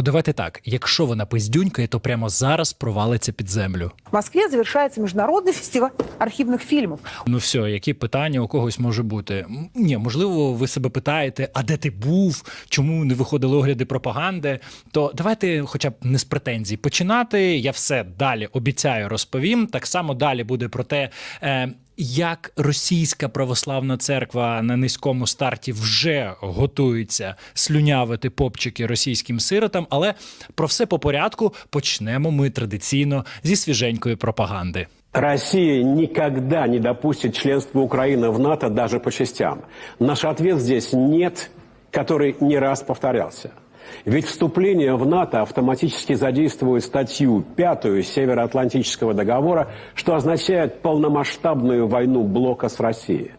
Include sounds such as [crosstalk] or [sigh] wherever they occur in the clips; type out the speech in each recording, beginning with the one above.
От давайте так, якщо вона пиздюнькає, то прямо зараз провалиться під землю. В Москве завершается международный [laughs] фестиваль архивных фильмов. Ну все, які питання у когось може бути? Ні, можливо, ви себе питаєте, а де ти був? Чому не виходили огляди пропаганди? То давайте, хоча б не з претензій, починати. Я все далі обіцяю розповім. Так само далі буде про те. Як російська православна церква на низькому старті вже готується слюнявити попчики російським сиротам, але про все по порядку почнемо ми традиційно зі свіженької пропаганди. Россия никогда не допустит членства Украины в НАТО даже по частям. Наш ответ здесь «нет», который не раз повторялся. Ведь вступление в НАТО автоматически задействует статью пятую Североатлантического договора, что означает полномасштабную войну блока с Россией.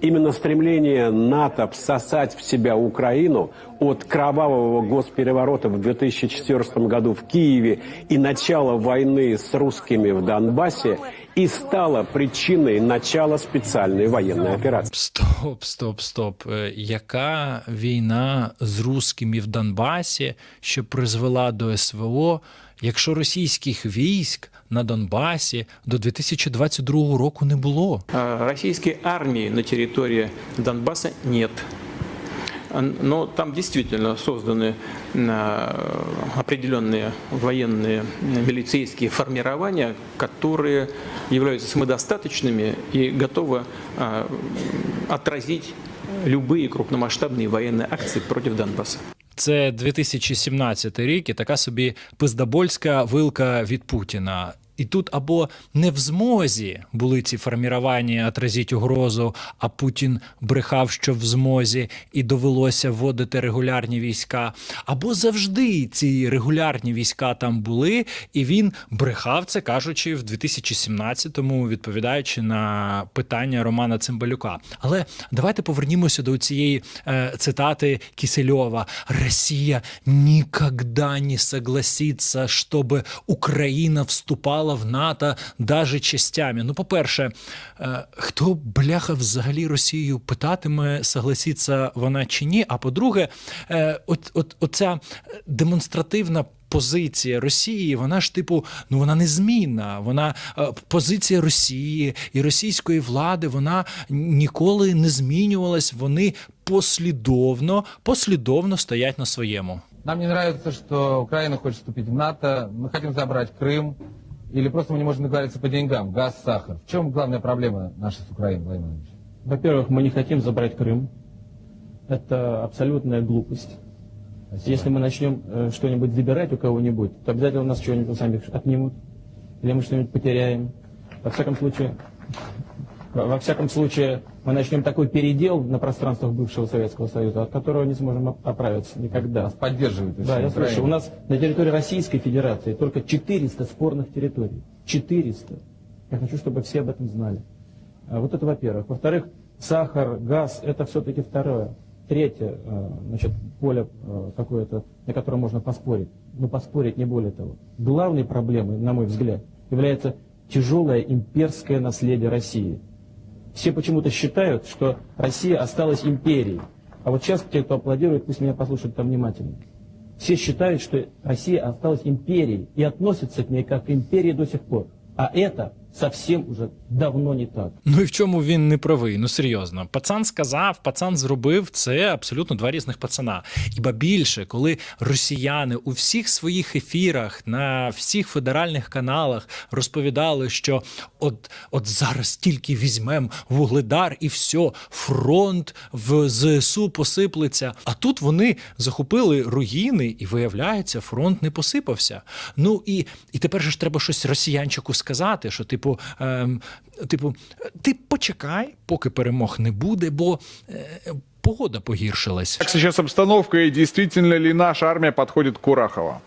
Именно стремление НАТО всосать в себя Украину от кровавого госпереворота в 2014 году в Киеве и начала войны с русскими в Донбассе и стало причиной начала специальной военной операции. Стоп, стоп, стоп. Е, Яка війна з русскими в Донбасі, що призвела до СВО, якщо російських військ на Донбасі до 2022 року не було? А Российской армии на территории Донбасса нет. А, Но там действительно созданы а, определенные военные э, милицейские формирования, которые являются самодостаточными и готовы а, отразить любые крупномасштабные военные акции против Донбасса. Це 2017 рік і така собі пиздабольська вилка від Путіна. І тут або не в змозі були ці формірування отразити угрозу, а Путін брехав, що в змозі, і довелося вводити регулярні війська, або завжди ці регулярні війська там були, і він брехав це, кажучи, в 2017-му, відповідаючи на питання Романа Цимбалюка. Але давайте повернімося до цієї е, цитати Кисельова: Росія ніколи не согласиться, щоб Україна вступала в НАТО даже частями. Ну, по-перше, е, хто бляха взагалі Росію питатиме, согласиться вона чи ні? А по-друге, е, от, от, оця демонстративна. Позиція Росії, вона ж типу, ну вона незмінна. Вона е, позиція Росії і російської влади, вона ніколи не змінювалась. Вони послідовно, послідовно стоять на своєму. Нам не нравится, что Украина хочет вступить в НАТО, мы хотим забрать Крым, или просто мы не можем договориться по деньгам, газ, сахар. В чем главная проблема наша с Украиной, Владимир Владимирович? Во-первых, мы не хотим забрать Крым. Это абсолютная глупость. Спасибо. Если мы начнем э, что-нибудь забирать у кого-нибудь, то обязательно у нас что-нибудь сами отнимут. Или мы что-нибудь потеряем. Во всяком случае, во всяком случае, мы начнем такой передел на пространствах бывшего Советского Союза, от которого не сможем оп- оправиться никогда. Поддерживает Да, я слышу. У нас на территории Российской Федерации только 400 спорных территорий. 400. Я хочу, чтобы все об этом знали. А Вот это во-первых. Во-вторых, сахар, газ – это все-таки второе. Третье, э, значит, поле э, какое-то, на котором можно поспорить. Ну, поспорить не более того. Главной проблемой, на мой взгляд, является тяжелое имперское наследие России. Все почему-то считают, что Россия осталась империей. А вот сейчас те, кто аплодирует, пусть меня послушают там внимательно. Все считают, что Россия осталась империей и относятся к ней как к империи до сих пор. А это совсем уже давно не так. Ну і в чому він не правий? Ну серйозно, пацан сказав, пацан зробив це абсолютно два різних пацана. Іба більше, коли росіяни у всіх своїх ефірах на всіх федеральних каналах розповідали, що от, от зараз тільки візьмемо вугледар і все, фронт в ЗСУ посиплеться. А тут вони захопили руїни, і виявляється, фронт не посипався. Ну і, і тепер же ж треба щось росіянчику сказати, що типу, ем, типу, ти почекай, поки перемог не буде, бо е, погода погіршилась. Как сейчас обстановка и действительно ли наша армия подходит к?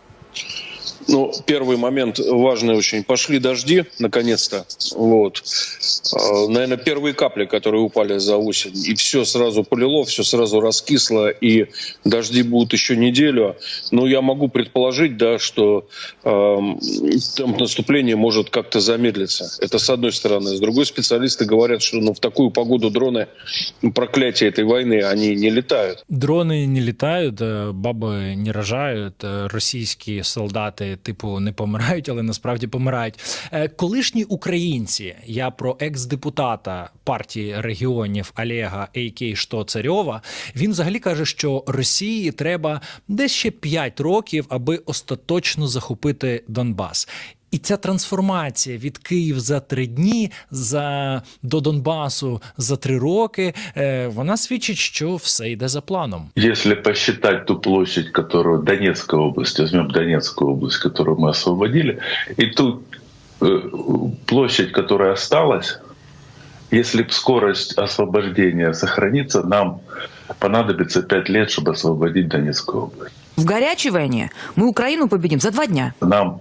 Ну, первый момент важный очень. Пошли дожди, наконец-то. Вот. Наверное, первые капли, которые упали за осень. И все сразу полило, все сразу раскисло. И дожди будут еще неделю. Но я могу предположить, да, что э, темп наступления может как-то замедлиться. Это с одной стороны. С другой, специалисты говорят, что ну, в такую погоду дроны, ну, проклятие этой войны, они не летают. Дрони не літають, е, баби не рожають, е, російські солдати, типу, не помирають, але насправді помирають. Е, Колишні українці, я про екс-депутата партії регіонів Олега Ейкей Штоцарьова, він взагалі каже, що Росії треба десь ще 5 років, аби остаточно захопити Донбас. І ця трансформація від Київ за три дні за до Донбасу за три роки, е, вона свідчить, що все йде за планом. Если посчитать ту площадь, которую Донецкая область, возьмем Донецкую область, которую мы освободили, и ту э, площадь, которая осталась, если б скорость освобождения сохранится, нам понадобится пять лет, чтобы освободить Донецкую область. В горячей войне мы Украину победим за два дня. Нам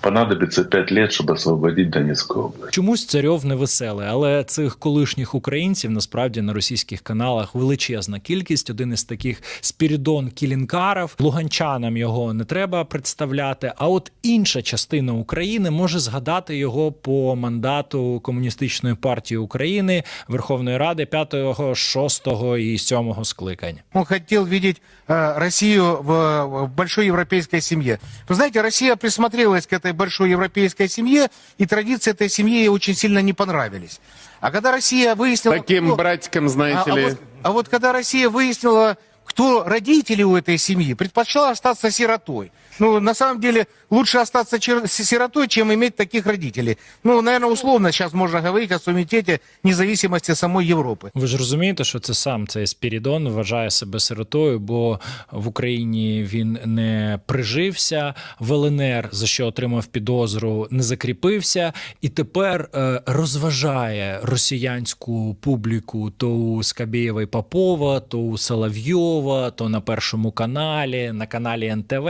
понадобится пять лет, чтобы освободить Донецкую область. Чомусь царьов не веселий, але цих колишніх українців насправді на російських каналах величезна кількість. Один із таких Спірідон Кілінкаров. Луганчанам його не треба представляти. А от інша частина України може згадати його по мандату комуністичної партії України Верховної Ради 5, 6 і 7 скликань. Он хотел видеть э, Россию в, в большой европейской семье. Вы знаете, Россия присмотрелась к этой большой европейской семье, и традиции этой семьи ей очень сильно не понравились. А когда Россия выяснила... Таким кто- братикам, а, знаете а ли. вот, а вот когда Россия выяснила, кто родители у этой семьи, предпочла остаться сиротой. Ну, на самом деле, лучше остаться сиротой, чем иметь таких родителей. Ну, наверное, условно сейчас можно говорить о суммитете независимости самой Европы. Ви ж розумієте, що це сам цей Спірідон вважає себе сиротою, бо в Україні він не прижився в ЛНР, за що отримав підозру, не закріпився, і тепер е, розважає росіянську публіку то у Скабєєва і Попова, то у Соловйова, то на першому каналі, на каналі НТВ.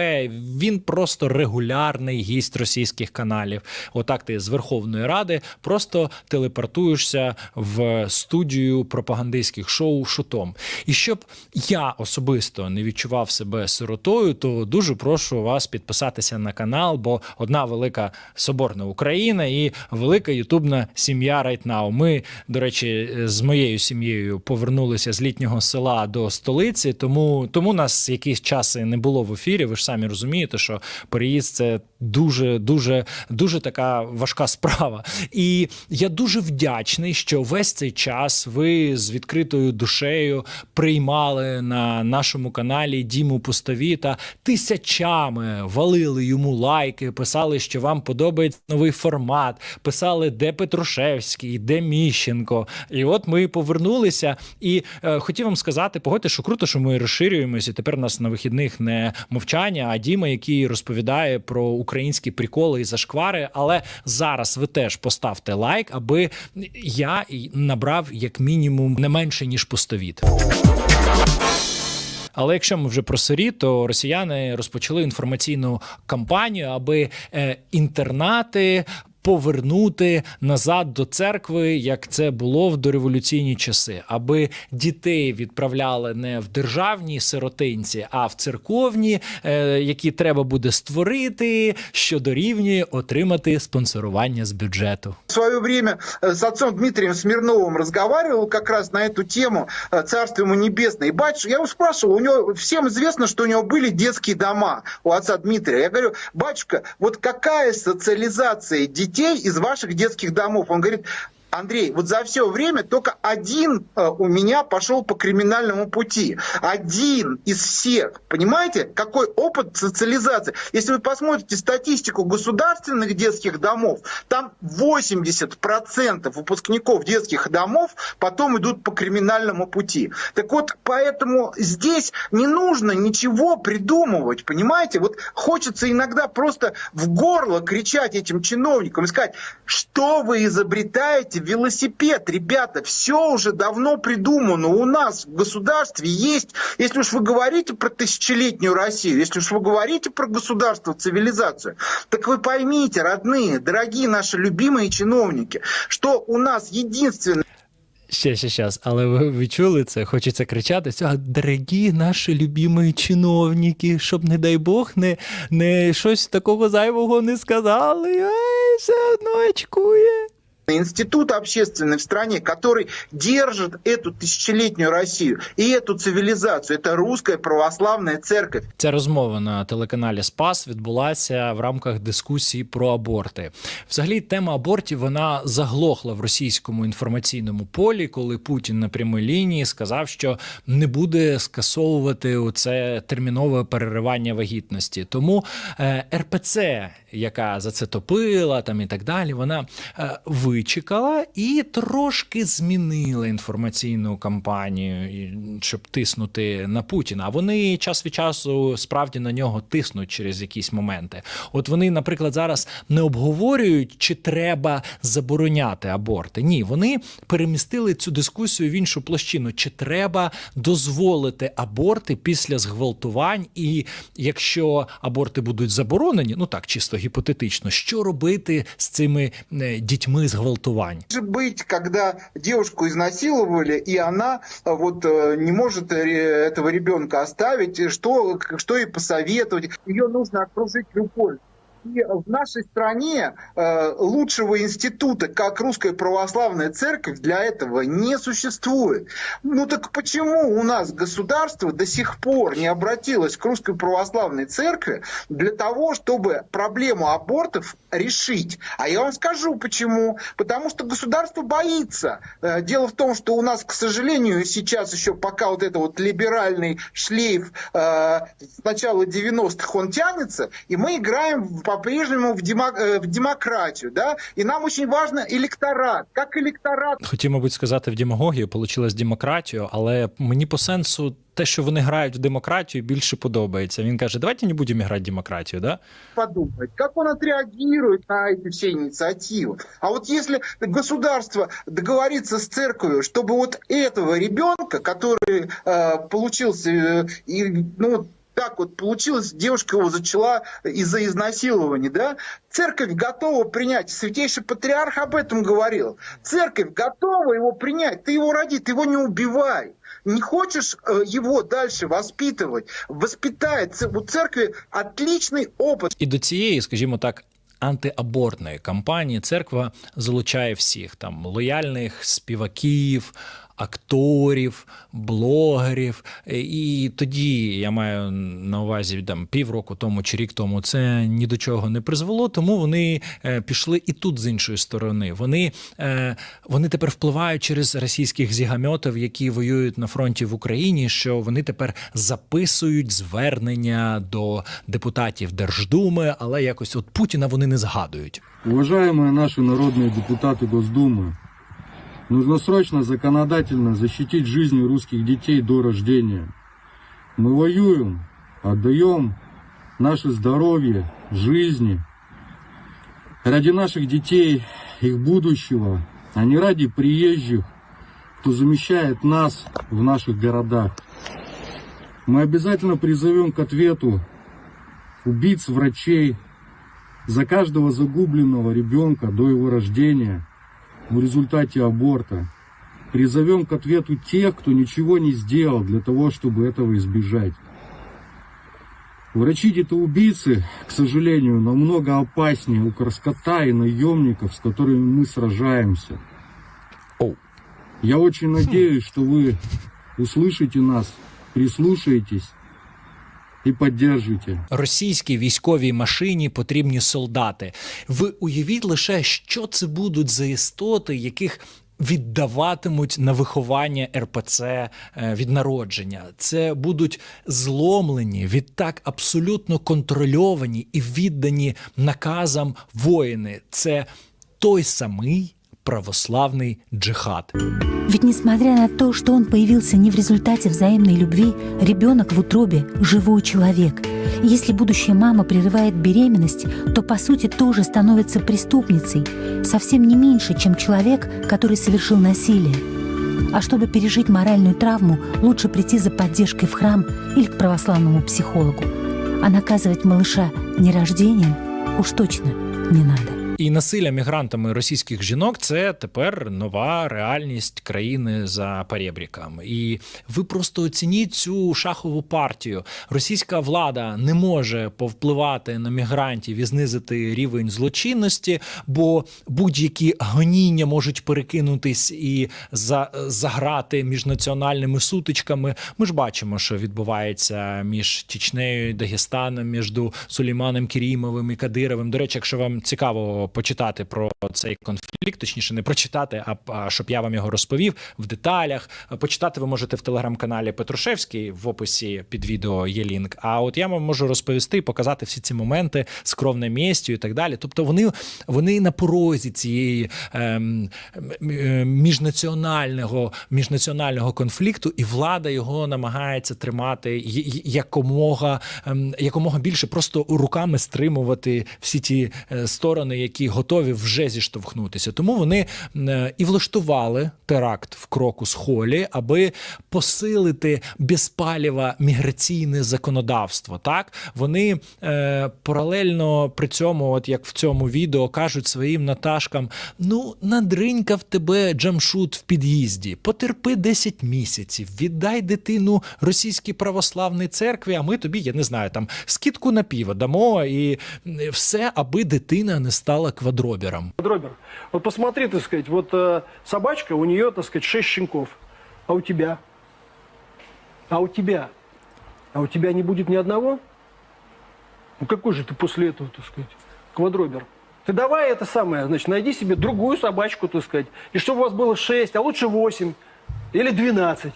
Він просто регулярний гість російських каналів. Отак ти з Верховної Ради просто телепортуєшся в студію пропагандистських шоу шутом. І щоб я особисто не відчував себе сиротою, то дуже прошу вас підписатися на канал, бо одна велика соборна Україна і велика ютубна сім'я Right Now. Ми, до речі, з моєю сім'єю повернулися з літнього села до столиці, тому, тому нас якийсь час не було в ефірі. Ви ж самі розумієте, що переїзд це дуже, дуже, дуже така важка справа. І я дуже вдячний, що весь цей час ви з відкритою душею приймали на нашому каналі Діму Пустові та тисячами валили йому лайки, писали, що вам подобається новий формат, писали, де Петрушевський, де Міщенко. І от ми повернулися. І е, хотів вам сказати, погодьте, що круто, що ми розширюємося. І тепер у нас на вихідних не мовчання, а Діма, який розповідає про українські приколи і зашквари. Але зараз ви теж поставте лайк, аби я набрав як мінімум не менше ніж пустовіт. Але якщо ми вже про сирі, то росіяни розпочали інформаційну кампанію, аби е, інтернати Повернути назад до церкви, як це було в дореволюційні часи, аби дітей відправляли не в державні сиротинці, а в церковні, е, які треба буде створити, що дорівнює отримати спонсорування з бюджету. В свое время э, с отцом Дмитрием Смирновым разговаривал как раз на эту тему э, «Царство ему небесное». И батюшка, я его спрашивал, у него всем известно, что у него были детские дома у отца Дмитрия. Я говорю, батюшка, вот какая социализация детей из ваших детских домов? Он говорит, Андрей, вот за все время только один э, у меня пошел по криминальному пути. Один из всех. Понимаете, какой опыт социализации? Если вы посмотрите статистику государственных детских домов, там 80% выпускников детских домов потом идут по криминальному пути. Так вот, поэтому здесь не нужно ничего придумывать, понимаете? Вот хочется иногда просто в горло кричать этим чиновникам и сказать, что вы изобретаете велосипед, ребята, все уже давно придумано. У нас в государстве есть, если уж вы говорите про тысячелетнюю Россию, если уж вы говорите про государство, цивилизацию, так вы поймите, родные, дорогие наши любимые чиновники, что у нас единственное Ще, ще, щас, але ви відчули це, хочеться кричати. А, дорогі наші любимі чиновники, щоб, не дай Бог, не, не щось такого зайвого не сказали. Ай, все одно очкує. институт общественный в стране, который держит эту тысячелетнюю Россию и эту цивилизацию. Это русская православная церковь. Ця розмова на телеканалі Спас відбулася в рамках дискусії про аборти. Взагалі, тема абортів вона заглохла в російському інформаційному полі, коли Путін на прямій лінії сказав, що не буде скасовувати оце термінове переривання вагітності. Тому е, РПЦ, яка за це топила, там і так далі, вона е, вичекала і трошки змінила інформаційну кампанію, щоб тиснути на Путіна. А вони час від часу справді на нього тиснуть через якісь моменти. От вони, наприклад, зараз не обговорюють, чи треба забороняти аборти. Ні, вони перемістили цю дискусію в іншу площину. Чи треба дозволити аборти після зґвалтувань? І якщо аборти будуть заборонені, ну так чисто гіпотетично, що робити з цими е, дітьми зґвалтувань. Може бути, коли дівчинку изнасиловали, и она э, вот э, не может э, этого ребенка оставить, что что ей посоветовать. Ее нужно окружить любовью. И в нашей стране э, лучшего института, как Русская Православная Церковь, для этого не существует. Ну так почему у нас государство до сих пор не обратилось к Русской Православной Церкви для того, чтобы проблему абортов решить? А я вам скажу почему. Потому что государство боится. Э, Дело в том, что у нас, к сожалению, сейчас еще пока вот это вот либеральный шлейф э, с начала 90-х он тянется, и мы играем в- по-прежнему в, демо- э, в демократию, да, и нам очень важно электорат, как электорат Хотів, мабуть, сказати в демагогію, получилось демократію, але мені по сенсу те, що вони грають в демократію, більше подобається. Він каже: давайте не будемо грати в демократію, да? подумать, как он отреагирует на эти все инициативы. А вот если государство договорится с церковью, чтобы вот этого ребенка, который э, получился, э, и, ну, вот так вот получилось, девушка его зачала из-за изнасилования, да? Церковь готова принять, святейший патриарх об этом говорил. Церковь готова его принять, ты его роди, ты его не убивай. Не хочешь э, его дальше воспитывать, воспитай. Ц- У церкви отличный опыт. І до цієї, скажімо так. Антиабортної кампанії церква залучає всіх там лояльних співаків, акторів, блогерів. І тоді я маю на увазі там півроку тому чи рік тому це ні до чого не призвело. Тому вони е, пішли і тут з іншої сторони. Вони, е, вони тепер впливають через російських зігамьотів, які воюють на фронті в Україні. Що вони тепер записують звернення до депутатів Держдуми, але якось от Путіна вони не згадують. Уважаемые наши народные депутаты Госдумы, Нужно срочно законодательно защитить жизни русских детей до рождения. Мы воюем, отдаем наше здоровье, жизни ради наших детей, их будущего, а не ради приезжих, кто замещает нас в наших городах. Мы обязательно призовем к ответу убийц врачей, за каждого загубленного ребенка до его рождения в результате аборта. Призовем к ответу тех, кто ничего не сделал для того, чтобы этого избежать. Врачи-детоубийцы, к сожалению, намного опаснее укрскота и наемников, с которыми мы сражаемся. Я очень надеюсь, что вы услышите нас, прислушаетесь и поддержите. Російській військовій машині потрібні солдати. Ви уявіть лише, що це будуть за істоти, яких віддаватимуть на виховання РПЦ е, від народження. Це будуть зломлені, відтак абсолютно контрольовані і віддані наказам воїни. Це той самий православний джихад. Ведь несмотря на то, что он появился не в результате взаимной любви, ребенок в утробе – живой человек. Если будущая мама прерывает беременность, то по сути тоже становится преступницей, совсем не меньше, чем человек, который совершил насилие. А чтобы пережить моральную травму, лучше прийти за поддержкой в храм или к православному психологу. А наказывать малыша нерождением уж точно не надо. І насилля мігрантами російських жінок це тепер нова реальність країни за перебріком. І ви просто оцініть цю шахову партію. Російська влада не може повпливати на мігрантів і знизити рівень злочинності, бо будь-які гоніння можуть перекинутись і за, заграти між національними сутичками. Ми ж бачимо, що відбувається між Чечнею і Дагестаном, між Сулейманом Керімовим і Кадировим. До речі, якщо вам цікаво почитати про цей конфлікт, точніше, не прочитати, а, а щоб я вам його розповів в деталях. Почитати ви можете в телеграм-каналі Петрушевський в описі під відео є лінк. А от я вам можу розповісти і показати всі ці моменти з кровномістю і так далі. Тобто вони, вони на порозі цієї ем, міжнаціонального, міжнаціонального конфлікту, і влада його намагається тримати якомога, ем, якомога більше просто руками стримувати всі ті е, сторони, які готові вже зіштовхнутися. Тому вони е, і влаштували теракт в кроку з холі, аби посилити безпалєва міграційне законодавство. Так вони е, паралельно при цьому, от як в цьому відео, кажуть своїм Наташкам: ну надринькав тебе джамшут в під'їзді, потерпи 10 місяців, віддай дитину російській православній церкві. А ми тобі, я не знаю, там скидку на піво дамо і все, аби дитина не стала квадробером. Дробер, вот посмотри, так сказать, вот э, собачка, у нее, так сказать, шесть щенков. А у тебя? А у тебя? А у тебя не будет ни одного? Ну какой же ты после этого, так сказать, квадробер? Ты давай это самое, значит, найди себе другую собачку, так сказать, и чтобы у вас было шесть, а лучше восемь или двенадцать.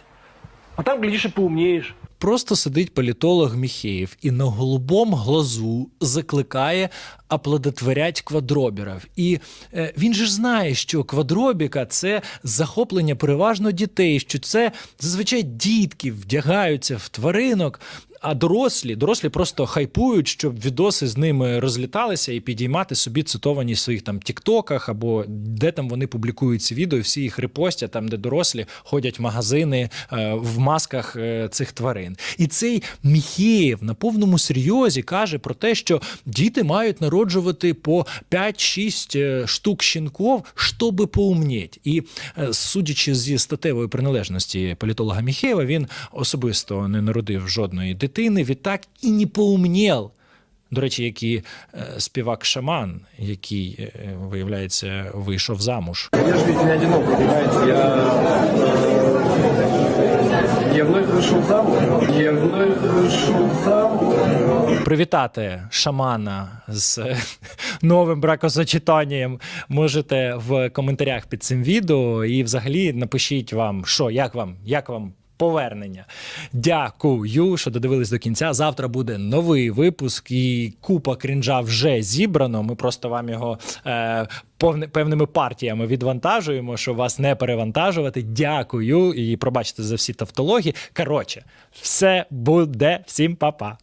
А там, глядишь, и поумнеешь. Просто сидить політолог Міхеєв і на голубом глазу закликає аплодотворять квадроберів. І е, він же ж знає, що квадробіка це захоплення переважно дітей, що це зазвичай дітки вдягаються в тваринок. А дорослі, дорослі просто хайпують, щоб відоси з ними розліталися і підіймати собі цитовані в своїх там тіктоках або де там вони публікують ці відео, всі їх репостять, там де дорослі ходять в магазини е, в масках е, цих тварин. І цей Міхеєв на повному серйозі каже про те, що діти мають народжувати по 5-6 е, штук щенков, щоб поумніть. І е, судячи зі статевої приналежності політолога Міхеєва, він особисто не народив жодної дитини, відтак і не поумнів. До речі, е, співак Шаман, який, виявляється, вийшов замуж. Я ведь не одинок, понимаете, я, я вновь вийшов замуж, я вновь вийшов замуж. Привітати шамана з е, новим бракосочетанням можете в коментарях під цим відео. І взагалі напишіть вам, що, як вам, як вам. Повернення. Дякую, що додивились до кінця. Завтра буде новий випуск, і купа крінжа вже зібрано. Ми просто вам його е, певними партіями відвантажуємо, щоб вас не перевантажувати. Дякую і пробачте за всі тавтології. Коротше, все буде. Всім па-па.